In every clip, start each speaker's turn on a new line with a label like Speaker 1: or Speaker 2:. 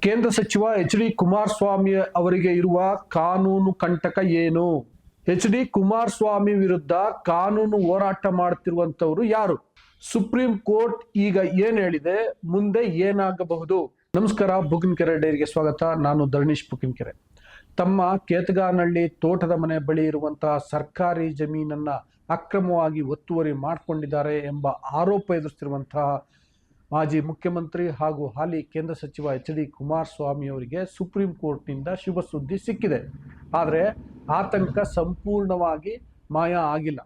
Speaker 1: ಕೇಂದ್ರ ಸಚಿವ H D Kumaraswamy ಅವರಿಗೆ ಇರುವ ಕಾನೂನು ಕಂಟಕ ಏನು? ಎಚ್ ಡಿ ಕುಮಾರಸ್ವಾಮಿ ವಿರುದ್ಧ ಕಾನೂನು ಹೋರಾಟ ಮಾಡುತ್ತಿರುವಂತವರು ಯಾರು? ಸುಪ್ರೀಂ ಕೋರ್ಟ್ ಈಗ ಏನ್ ಹೇಳಿದೆ? ಮುಂದೆ ಏನಾಗಬಹುದು? ನಮಸ್ಕಾರ, ಬುಕಿನ್ಕೆರೆ ಡೈರಿಗೆ ಸ್ವಾಗತ. ನಾನು ಧರಣೀಶ್ ಬುಕಿನ್ಕೆರೆ. ತಮ್ಮ ಕೇತಗಾನಹಳ್ಳಿ ತೋಟದ ಮನೆ ಬಳಿ ಇರುವಂತಹ ಸರ್ಕಾರಿ ಜಮೀನನ್ನ ಅಕ್ರಮವಾಗಿ ಒತ್ತುವರಿ ಮಾಡಿಕೊಂಡಿದ್ದಾರೆ ಎಂಬ ಆರೋಪ ಎದುರಿಸ್ತಿರುವಂತಹ ಮಾಜಿ ಮುಖ್ಯಮಂತ್ರಿ ಹಾಗೂ ಹಾಲಿ ಕೇಂದ್ರ ಸಚಿವ ಎಚ್ ಡಿ ಕುಮಾರಸ್ವಾಮಿ ಅವರಿಗೆ ಸುಪ್ರೀಂ ಕೋರ್ಟ್ನಿಂದ ಶುಭ ಸುದ್ದಿ ಸಿಕ್ಕಿದೆ. ಆದರೆ ಆತಂಕ ಸಂಪೂರ್ಣವಾಗಿ ಮಾಯ ಆಗಿಲ್ಲ.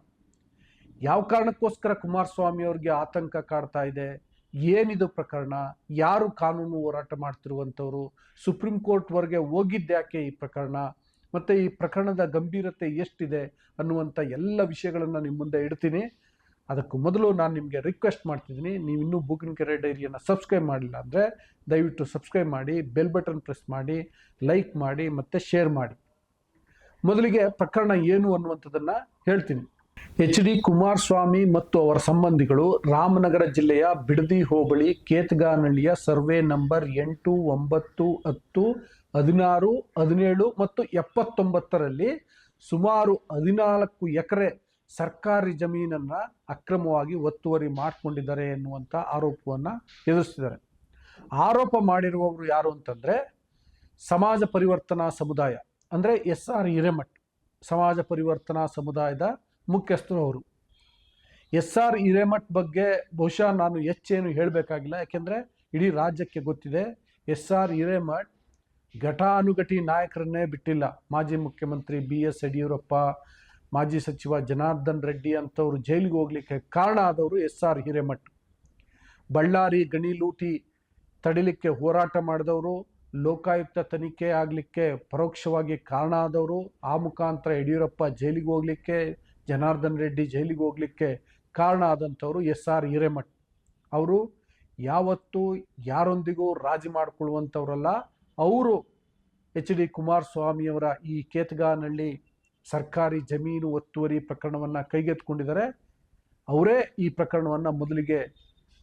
Speaker 1: ಯಾವ ಕಾರಣಕ್ಕೋಸ್ಕರ ಕುಮಾರಸ್ವಾಮಿ ಅವರಿಗೆ ಆತಂಕ ಕಾಡ್ತಾ ಇದೆ? ಏನಿದು ಪ್ರಕರಣ? ಯಾರು ಕಾನೂನು ಹೋರಾಟ ಮಾಡ್ತಿರುವಂಥವ್ರು? ಸುಪ್ರೀಂ ಕೋರ್ಟ್ವರೆಗೆ ಹೋಗಿದ್ದ್ಯಾಕೆ ಈ ಪ್ರಕರಣ? ಮತ್ತು ಈ ಪ್ರಕರಣದ ಗಂಭೀರತೆ ಎಷ್ಟಿದೆ ಅನ್ನುವಂಥ ಎಲ್ಲ ವಿಷಯಗಳನ್ನು ನಿಮ್ಮ ಮುಂದೆ ಇಡ್ತೀನಿ. ಅದಕ್ಕೂ ಮೊದಲು ನಾನು ನಿಮಗೆ ರಿಕ್ವೆಸ್ಟ್ ಮಾಡ್ತಿದ್ದೀನಿ, ನೀವು ಇನ್ನೂ ಬುಕಿಂಗ್ ಕೆರೆ ಡೈರಿಯನ್ನು ಸಬ್ಸ್ಕ್ರೈಬ್ ಮಾಡಿಲ್ಲ ಅಂದರೆ ದಯವಿಟ್ಟು ಸಬ್ಸ್ಕ್ರೈಬ್ ಮಾಡಿ ಬೆಲ್ ಬಟನ್ ಪ್ರೆಸ್ ಮಾಡಿ ಲೈಕ್ ಮಾಡಿ, ಮತ್ತು ಶೇರ್ ಮಾಡಿ. ಮೊದಲಿಗೆ ಪ್ರಕರಣ ಏನು ಅನ್ನುವಂಥದ್ದನ್ನು ಹೇಳ್ತೀನಿ. ಎಚ್ ಡಿ ಕುಮಾರಸ್ವಾಮಿ ಮತ್ತು ಅವರ ಸಂಬಂಧಿಗಳು ರಾಮನಗರ ಜಿಲ್ಲೆಯ ಬಿಡದಿ ಹೋಬಳಿ ಕೇತ್ಗಾನಳ್ಳಿಯ ಸರ್ವೆ ನಂಬರ್ ಎಂಟು, ಒಂಬತ್ತು, ಹತ್ತು, ಹದಿನಾರು, ಹದಿನೇಳು ಮತ್ತು ಎಪ್ಪತ್ತೊಂಬತ್ತರಲ್ಲಿ ಸುಮಾರು ಹದಿನಾಲ್ಕು ಎಕರೆ ಸರ್ಕಾರಿ ಜಮೀನನ್ನು ಅಕ್ರಮವಾಗಿ ಒತ್ತುವರಿ ಮಾಡಿಕೊಂಡಿದ್ದಾರೆ ಎನ್ನುವಂಥ ಆರೋಪವನ್ನು ಎದುರಿಸ್ತಿದ್ದಾರೆ. ಆರೋಪ ಮಾಡಿರುವವರು ಯಾರು ಅಂತಂದರೆ ಸಮಾಜ ಪರಿವರ್ತನಾ ಸಮುದಾಯ, ಅಂದರೆ ಎಸ್ ಆರ್ ಹಿರೇಮಠ್, ಸಮಾಜ ಪರಿವರ್ತನಾ ಸಮುದಾಯದ ಮುಖ್ಯಸ್ಥರು ಅವರು. ಎಸ್ ಆರ್ ಹಿರೇಮಠ್ ಬಗ್ಗೆ ಬಹುಶಃ ನಾನು ಹೆಚ್ಚೇನು ಹೇಳಬೇಕಾಗಿಲ್ಲ, ಯಾಕೆಂದರೆ ಇಡೀ ರಾಜ್ಯಕ್ಕೆ ಗೊತ್ತಿದೆ, ಎಸ್ ಆರ್ ಹಿರೇಮಠ್ ಘಟಾನುಘಟಿ ನಾಯಕರನ್ನೇ ಬಿಟ್ಟಿಲ್ಲ. ಮಾಜಿ ಮುಖ್ಯಮಂತ್ರಿ ಬಿ ಎಸ್ ಯಡಿಯೂರಪ್ಪ ಮಾಜಿ ಸಚಿವ ಜನಾರ್ದನ್ ರೆಡ್ಡಿ ಅಂಥವ್ರು ಜೈಲಿಗೆ ಹೋಗ್ಲಿಕ್ಕೆ ಕಾರಣ ಆದವರು ಎಸ್ ಆರ್ ಹಿರೇಮಠ್. ಬಳ್ಳಾರಿ ಗಣಿ ಲೂಟಿ ತಡಿಲಿಕ್ಕೆ ಹೋರಾಟ ಮಾಡಿದವರು, ಲೋಕಾಯುಕ್ತ ತನಿಖೆ ಆಗಲಿಕ್ಕೆ ಪರೋಕ್ಷವಾಗಿ ಕಾರಣ ಆದವರು, ಆ ಮುಖಾಂತರ ಯಡಿಯೂರಪ್ಪ ಜೈಲಿಗೆ ಹೋಗ್ಲಿಕ್ಕೆ, ಜನಾರ್ದನ್ ರೆಡ್ಡಿ ಜೈಲಿಗೆ ಹೋಗ್ಲಿಕ್ಕೆ ಕಾರಣ ಆದಂಥವರು ಎಸ್ ಆರ್ ಹಿರೇಮಠ್. ಅವರು ಯಾವತ್ತೂ ಯಾರೊಂದಿಗೂ ರಾಜಿ ಮಾಡಿಕೊಳ್ಳುವಂಥವ್ರಲ್ಲ. ಅವರು ಎಚ್ ಡಿ ಕುಮಾರಸ್ವಾಮಿಯವರ ಈ ಕೇತಗಾನಹಳ್ಳಿ ಸರ್ಕಾರಿ ಜಮೀನು ಒತ್ತುವರಿ ಪ್ರಕರಣವನ್ನು ಕೈಗೆತ್ತಿಕೊಂಡಿದ್ದಾರೆ. ಅವರೇ ಈ ಪ್ರಕರಣವನ್ನು ಮೊದಲಿಗೆ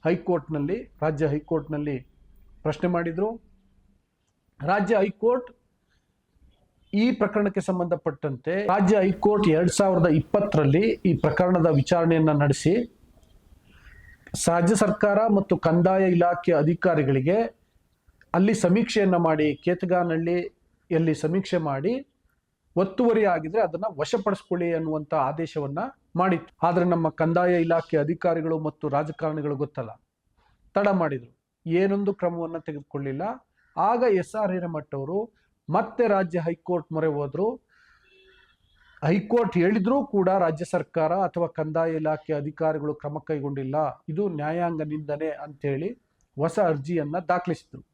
Speaker 1: ಹೈಕೋರ್ಟ್ನಲ್ಲಿ, ರಾಜ್ಯ ಹೈಕೋರ್ಟ್ನಲ್ಲಿ ಪ್ರಶ್ನೆ ಮಾಡಿದರು. ರಾಜ್ಯ ಹೈಕೋರ್ಟ್ ಈ ಪ್ರಕರಣಕ್ಕೆ ಸಂಬಂಧಪಟ್ಟಂತೆ ರಾಜ್ಯ ಹೈಕೋರ್ಟ್ ಎರಡ್ ಸಾವಿರದ ಇಪ್ಪತ್ತರಲ್ಲಿ ಈ ಪ್ರಕರಣದ ವಿಚಾರಣೆಯನ್ನು ನಡೆಸಿ, ರಾಜ್ಯ ಸರ್ಕಾರ ಮತ್ತು ಕಂದಾಯ ಇಲಾಖೆ ಅಧಿಕಾರಿಗಳಿಗೆ ಅಲ್ಲಿ ಸಮೀಕ್ಷೆಯನ್ನು ಮಾಡಿ, ಕೇತಗಾನಹಳ್ಳಿಯಲ್ಲಿ ಸಮೀಕ್ಷೆ ಮಾಡಿ ಒತ್ತುವರಿ ಆಗಿದ್ರೆ ಅದನ್ನ ವಶಪಡಿಸ್ಕೊಳ್ಳಿ ಅನ್ನುವಂತ ಆದೇಶವನ್ನ ಮಾಡಿತ್ತು. ಆದರೆ ನಮ್ಮ ಕಂದಾಯ ಇಲಾಖೆ ಅಧಿಕಾರಿಗಳು ಮತ್ತು ರಾಜಕಾರಣಿಗಳು ಗೊತ್ತಲ್ಲ. ತಡ ಮಾಡಿದ್ರು. ಏನೊಂದು ಕ್ರಮವನ್ನ ತೆಗೆದುಕೊಳ್ಳಿಲ್ಲ. ಆಗ ಎಸ್ ಆರ್ ಹಿರೇಮಠ್ ಅವರು ಮತ್ತೆ ರಾಜ್ಯ ಹೈಕೋರ್ಟ್ ಮೊರೆ ಹೋದ್ರು. ಹೈಕೋರ್ಟ್ ಹೇಳಿದ್ರೂ ಕೂಡ ರಾಜ್ಯ ಸರ್ಕಾರ ಅಥವಾ ಕಂದಾಯ ಇಲಾಖೆ ಅಧಿಕಾರಿಗಳು ಕ್ರಮ ಕೈಗೊಂಡಿಲ್ಲ. ಇದು ನ್ಯಾಯಾಂಗ ನಿಂದನೆ ಅಂತೇಳಿ ಹೊಸ ಅರ್ಜಿಯನ್ನು ದಾಖಲಿಸಿದರು.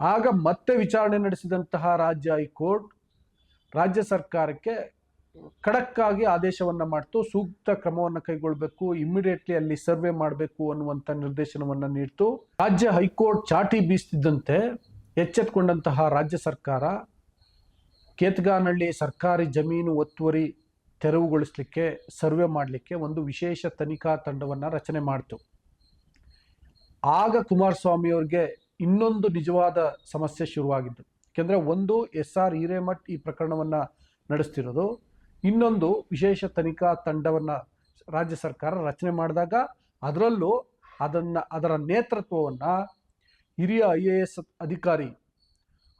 Speaker 1: ಆಗ ಮತ್ತೆ ವಿಚಾರಣೆ ನಡೆಸಿದಂತಹ ರಾಜ್ಯ ಹೈಕೋರ್ಟ್ ರಾಜ್ಯ ಸರ್ಕಾರಕ್ಕೆ ಖಡಕ್ಕಾಗಿ ಆದೇಶವನ್ನು ಮಾಡ್ತು, ಸೂಕ್ತ ಕ್ರಮವನ್ನು ಕೈಗೊಳ್ಳಬೇಕು ಇಮ್ಮಿಡಿಯೇಟ್ಲಿ ಅಲ್ಲಿ ಸರ್ವೆ ಮಾಡಬೇಕು ಅನ್ನುವಂಥ ನಿರ್ದೇಶನವನ್ನು ನೀಡ್ತು. ರಾಜ್ಯ ಹೈಕೋರ್ಟ್ ಚಾಟಿ ಬೀಸ್ತಿದ್ದಂತೆ ಎಚ್ಚೆತ್ಕೊಂಡಂತಹ ರಾಜ್ಯ ಸರ್ಕಾರ ಕೇತ್ಗಾನಹಳ್ಳಿ ಸರ್ಕಾರಿ ಜಮೀನು ಒತ್ತುವರಿ ತೆರವುಗೊಳಿಸಲಿಕ್ಕೆ ಸರ್ವೆ ಮಾಡಲಿಕ್ಕೆ ಒಂದು ವಿಶೇಷ ತನಿಖಾ ತಂಡವನ್ನು ರಚನೆ ಮಾಡಿತು. ಆಗ ಕುಮಾರಸ್ವಾಮಿಯವ್ರಿಗೆ ಇನ್ನೊಂದು ನಿಜವಾದ ಸಮಸ್ಯೆ ಶುರುವಾಗಿದ್ದು ಯಾಕೆಂದರೆ ಒಂದು ಎಸ್ ಆರ್ ಹಿರೇಮಠ್ ಈ ಪ್ರಕರಣವನ್ನು ನಡೆಸ್ತಿರೋದು. ಇನ್ನೊಂದು ವಿಶೇಷ ತನಿಖಾ ತಂಡವನ್ನು ರಾಜ್ಯ ಸರ್ಕಾರ ರಚನೆ ಮಾಡಿದಾಗ ಅದರಲ್ಲೂ ಅದನ್ನು, ಅದರ ನೇತೃತ್ವವನ್ನು ಹಿರಿಯ ಐ ಎ ಎಸ್ ಅಧಿಕಾರಿ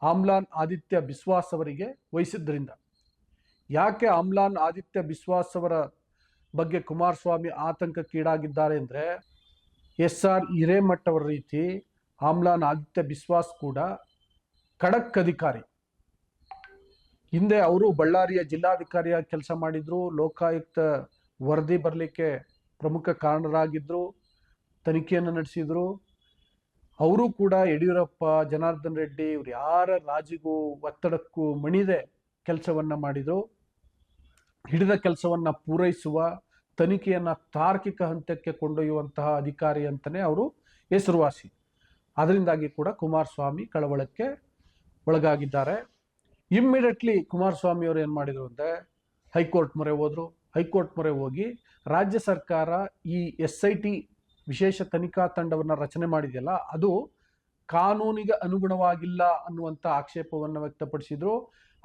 Speaker 1: ಆಮ್ಲಾನ್ ಆದಿತ್ಯ ಬಿಸ್ವಾಸ್ ಅವರಿಗೆ ವಹಿಸಿದ್ದರಿಂದ ಯಾಕೆ ಆಮ್ಲಾನ್ ಆದಿತ್ಯ ಬಿಸ್ವಾಸ್ ಅವರ ಬಗ್ಗೆ ಕುಮಾರಸ್ವಾಮಿ ಆತಂಕಕ್ಕೀಡಾಗಿದ್ದಾರೆ ಅಂದರೆ ಎಸ್ ಆರ್ ಹಿರೇಮಠ್ ಅವರ ರೀತಿ ಆಮ್ಲಾನ್ ಆದಿತ್ಯ ಬಿಸ್ವಾಸ್ ಕೂಡ ಖಡಕ್ ಅಧಿಕಾರಿ. ಹಿಂದೆ ಅವರು ಬಳ್ಳಾರಿಯ ಜಿಲ್ಲಾಧಿಕಾರಿಯಾಗಿ ಕೆಲಸ ಮಾಡಿದ್ರು, ಲೋಕಾಯುಕ್ತ ವರದಿ ಬರಲಿಕ್ಕೆ ಪ್ರಮುಖ ಕಾರಣರಾಗಿದ್ದರು ತನಿಖೆಯನ್ನು ನಡೆಸಿದ್ರು. ಅವರು ಕೂಡ ಯಡಿಯೂರಪ್ಪ, ಜನಾರ್ದನ್ ರೆಡ್ಡಿ ಇವ್ರು ಯಾರ ರಾಜಿಗೂ ಒತ್ತಡಕ್ಕೂ ಮಣಿದೆ ಕೆಲಸವನ್ನು ಮಾಡಿದರು. ಹಿಡಿದ ಕೆಲಸವನ್ನು ಪೂರೈಸುವ, ತನಿಖೆಯನ್ನು ತಾರ್ಕಿಕ ಹಂತಕ್ಕೆ ಕೊಂಡೊಯ್ಯುವಂತಹ ಅಧಿಕಾರಿ ಅಂತಲೇ ಅವರು ಹೆಸರುವಾಸಿ. ಅದರಿಂದಾಗಿ ಕೂಡ ಕುಮಾರಸ್ವಾಮಿ ಕಳವಳಕ್ಕೆ ಒಳಗಾಗಿದ್ದಾರೆ. ಇಮ್ಮಿಡಿಯೇಟ್ಲಿ ಕುಮಾರಸ್ವಾಮಿ ಅವರು ಏನು ಮಾಡಿದರು ಅಂದರೆ ಹೈಕೋರ್ಟ್ ಮೊರೆ ಹೋದರು. ಹೈಕೋರ್ಟ್ ಮೊರೆ ಹೋಗಿ ರಾಜ್ಯ ಸರ್ಕಾರ ಈ ಎಸ್ ಐ ಟಿ ವಿಶೇಷ ತನಿಖಾ ತಂಡವನ್ನು ರಚನೆ ಮಾಡಿದೆಯಲ್ಲ, ಅದು ಕಾನೂನಿಗೆ ಅನುಗುಣವಾಗಿಲ್ಲ ಅನ್ನುವಂಥ ಆಕ್ಷೇಪವನ್ನು ವ್ಯಕ್ತಪಡಿಸಿದ್ರು.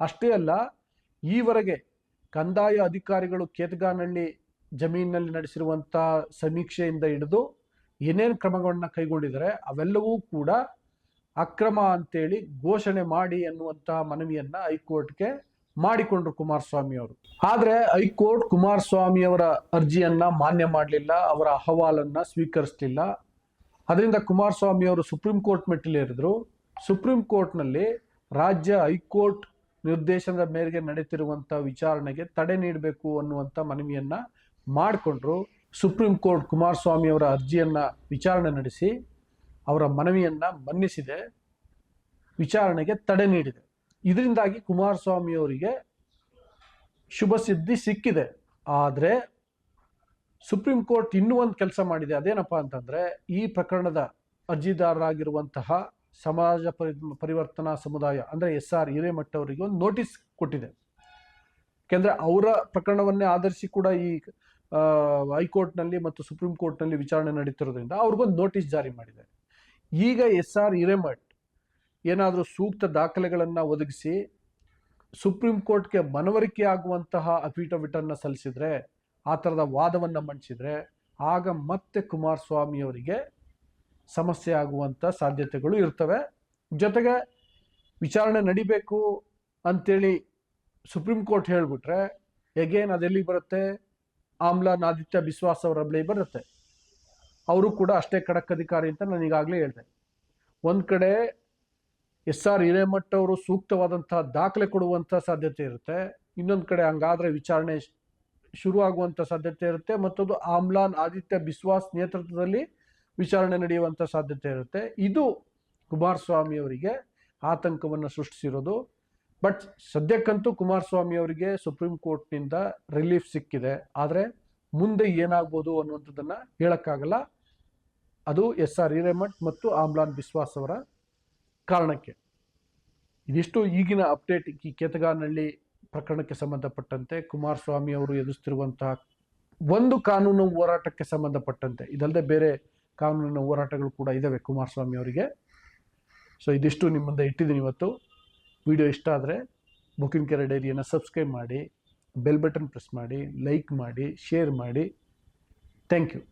Speaker 1: ಅಷ್ಟೇ ಅಲ್ಲ, ಈವರೆಗೆ ಕಂದಾಯ ಅಧಿಕಾರಿಗಳು ಕೇತಗಾನಹಳ್ಳಿ ಜಮೀನಿನಲ್ಲಿ ನಡೆಸಿರುವಂಥ ಸಮೀಕ್ಷೆಯಿಂದ ಹಿಡಿದು ಏನೇನು ಕ್ರಮಗಳನ್ನ ಕೈಗೊಂಡಿದ್ದಾರೆ, ಅವೆಲ್ಲವೂ ಕೂಡ ಅಕ್ರಮ ಅಂತೇಳಿ ಘೋಷಣೆ ಮಾಡಿ ಅನ್ನುವಂಥ ಮನವಿಯನ್ನ ಹೈಕೋರ್ಟ್ಗೆ ಮಾಡಿಕೊಂಡ್ರು ಕುಮಾರಸ್ವಾಮಿ ಅವರು. ಆದ್ರೆ ಹೈಕೋರ್ಟ್ ಕುಮಾರಸ್ವಾಮಿ ಅವರ ಅರ್ಜಿಯನ್ನ ಮಾನ್ಯ ಮಾಡಲಿಲ್ಲ, ಅವರ ಅಹವಾಲನ್ನ ಸ್ವೀಕರಿಸಲಿಲ್ಲ. ಅದರಿಂದ ಕುಮಾರಸ್ವಾಮಿ ಅವರು ಸುಪ್ರೀಂ ಕೋರ್ಟ್ ಮೆಟ್ಟಿಲೇರಿದ್ರು. ಸುಪ್ರೀಂ ಕೋರ್ಟ್ನಲ್ಲಿ ರಾಜ್ಯ ಹೈಕೋರ್ಟ್ ನಿರ್ದೇಶನದ ಮೇರೆಗೆ ನಡೀತಿರುವಂಥ ವಿಚಾರಣೆಗೆ ತಡೆ ನೀಡಬೇಕು ಅನ್ನುವಂಥ ಮನವಿಯನ್ನ ಮಾಡಿಕೊಂಡ್ರು ಸುಪ್ರೀಂ ಕೋರ್ಟ್ ಕುಮಾರಸ್ವಾಮಿ ಅವರ ಅರ್ಜಿಯನ್ನ ವಿಚಾರಣೆ ನಡೆಸಿ. ಅವರ ಮನವಿಯನ್ನ ಮನ್ನಿಸಿದೆ, ವಿಚಾರಣೆಗೆ ತಡೆ ನೀಡಿದೆ. ಇದರಿಂದಾಗಿ ಕುಮಾರಸ್ವಾಮಿ ಅವರಿಗೆ ಶುಭ ಸಿದ್ಧಿ ಸಿಕ್ಕಿದೆ. ಆದರೆ ಸುಪ್ರೀಂ ಕೋರ್ಟ್ ಇನ್ನೂ ಒಂದು ಕೆಲಸ ಮಾಡಿದೆ. ಅದೇನಪ್ಪ ಅಂತಂದ್ರೆ, ಈ ಪ್ರಕರಣದ ಅರ್ಜಿದಾರರಾಗಿರುವಂತಹ ಸಮಾಜ ಪರಿ, ಪರಿವರ್ತನಾ ಸಮುದಾಯ, ಅಂದ್ರೆ ಎಸ್ ಆರ್ ಹಿರೇಮಠ ಅವರಿಗೆ ಒಂದು ನೋಟಿಸ್ ಕೊಟ್ಟಿದೆ. ಯಾಕೆಂದ್ರೆ ಅವರ ಪ್ರಕರಣವನ್ನೇ ಆಧರಿಸಿ ಕೂಡ ಈ ಹೈಕೋರ್ಟ್ನಲ್ಲಿ ಮತ್ತು ಸುಪ್ರೀಂ ಕೋರ್ಟ್ನಲ್ಲಿ ವಿಚಾರಣೆ ನಡೀತಿರೋದ್ರಿಂದ ಅವ್ರಿಗೊಂದು ನೋಟಿಸ್ ಜಾರಿ ಮಾಡಿದೆ. ಈಗ ಎಸ್ ಆರ್ ಹಿರೇಮಠ್ ಏನಾದರೂ ಸೂಕ್ತ ದಾಖಲೆಗಳನ್ನು ಒದಗಿಸಿ ಸುಪ್ರೀಂ ಕೋರ್ಟ್ಗೆ ಮನವರಿಕೆ ಆಗುವಂತಹ ಅಫಿಡವಿಟ್ ಸಲ್ಲಿಸಿದರೆ, ಆ ಥರದ ವಾದವನ್ನು ಮಂಡಿಸಿದ್ರೆ, ಆಗ ಮತ್ತೆ ಕುಮಾರಸ್ವಾಮಿ ಅವರಿಗೆ ಸಮಸ್ಯೆ ಆಗುವಂಥ ಸಾಧ್ಯತೆಗಳು ಇರ್ತವೆ. ಜೊತೆಗೆ ವಿಚಾರಣೆ ನಡಿಬೇಕು ಅಂತೇಳಿ ಸುಪ್ರೀಂ ಕೋರ್ಟ್ ಹೇಳಿಬಿಟ್ರೆ, ಎಗೇನ್ ಅದೆಲ್ಲಿ ಬರುತ್ತೆ? ಆಮ್ಲಾನ್ ಆದಿತ್ಯ ಬಿಸ್ವಾಸ್ ಅವರ ಬಳಿ ಬರುತ್ತೆ. ಅವರು ಕೂಡ ಅಷ್ಟೇ ಖಡಕ್ ಅಧಿಕಾರಿ ಅಂತ ನಾನು ಈಗಾಗಲೇ ಹೇಳಿದೆ ಒಂದು ಕಡೆ ಎಸ್ ಆರ್ ಹಿರೇಮಠ ಅವರು ಸೂಕ್ತವಾದಂತಹ ದಾಖಲೆ ಕೊಡುವಂಥ ಸಾಧ್ಯತೆ ಇರುತ್ತೆ. ಇನ್ನೊಂದು ಕಡೆ ಹಂಗಾದ್ರೆ ವಿಚಾರಣೆ ಶುರುವಾಗುವಂಥ ಸಾಧ್ಯತೆ ಇರುತ್ತೆ. ಮತ್ತೊಂದು ಆಮ್ಲಾನ್ ಆದಿತ್ಯ ಬಿಸ್ವಾಸ್ ನೇತೃತ್ವದಲ್ಲಿ ವಿಚಾರಣೆ ನಡೆಯುವಂಥ ಸಾಧ್ಯತೆ ಇರುತ್ತೆ. ಇದು ಕುಮಾರಸ್ವಾಮಿ ಅವರಿಗೆ ಆತಂಕವನ್ನು ಸೃಷ್ಟಿಸಿರೋದು. ಬಟ್ ಸದ್ಯಕ್ಕಂತೂ ಕುಮಾರಸ್ವಾಮಿ ಅವರಿಗೆ ಸುಪ್ರೀಂ ಕೋರ್ಟ್ನಿಂದ ರಿಲೀಫ್ ಸಿಕ್ಕಿದೆ. ಆದರೆ ಮುಂದೆ ಏನಾಗ್ಬೋದು ಅನ್ನುವಂಥದ್ದನ್ನು ಹೇಳಕ್ಕಾಗಲ್ಲ. ಅದು ಎಸ್ ಆರ್ ಹಿರೇಮಠ್ ಮತ್ತು ಆಮ್ಲಾನ್ ಬಿಸ್ವಾಸ್ ಅವರ ಕಾರಣಕ್ಕೆ. ಇದಿಷ್ಟು ಈಗಿನ ಅಪ್ಡೇಟ್ ಈ ಕೇತಗಾನಹಳ್ಳಿ ಪ್ರಕರಣಕ್ಕೆ ಸಂಬಂಧಪಟ್ಟಂತೆ. ಕುಮಾರಸ್ವಾಮಿ ಅವರು ಎದುರಿಸ್ತಿರುವಂತಹ ಒಂದು ಕಾನೂನು ಹೋರಾಟಕ್ಕೆ ಸಂಬಂಧಪಟ್ಟಂತೆ. ಇದಲ್ಲದೆ ಬೇರೆ ಕಾನೂನಿನ ಹೋರಾಟಗಳು ಕೂಡ ಇದ್ದಾವೆ ಕುಮಾರಸ್ವಾಮಿ ಅವರಿಗೆ. ಸೊ, ಇದಿಷ್ಟು ನಿಮ್ಮ ಮುಂದೆ ಇಟ್ಟಿದ್ದೀನಿ ಇವತ್ತು. ವಿಡಿಯೋ ಇಷ್ಟ ಆದರೆ ಬುಕಿಂಗ್ ಕೆರೆ ಡೈರಿಯನ್ನು ಸಬ್ಸ್ಕ್ರೈಬ್ ಮಾಡಿ, ಬೆಲ್ ಬಟನ್ ಪ್ರೆಸ್ ಮಾಡಿ, ಲೈಕ್ ಮಾಡಿ, ಶೇರ್ ಮಾಡಿ. Thank you.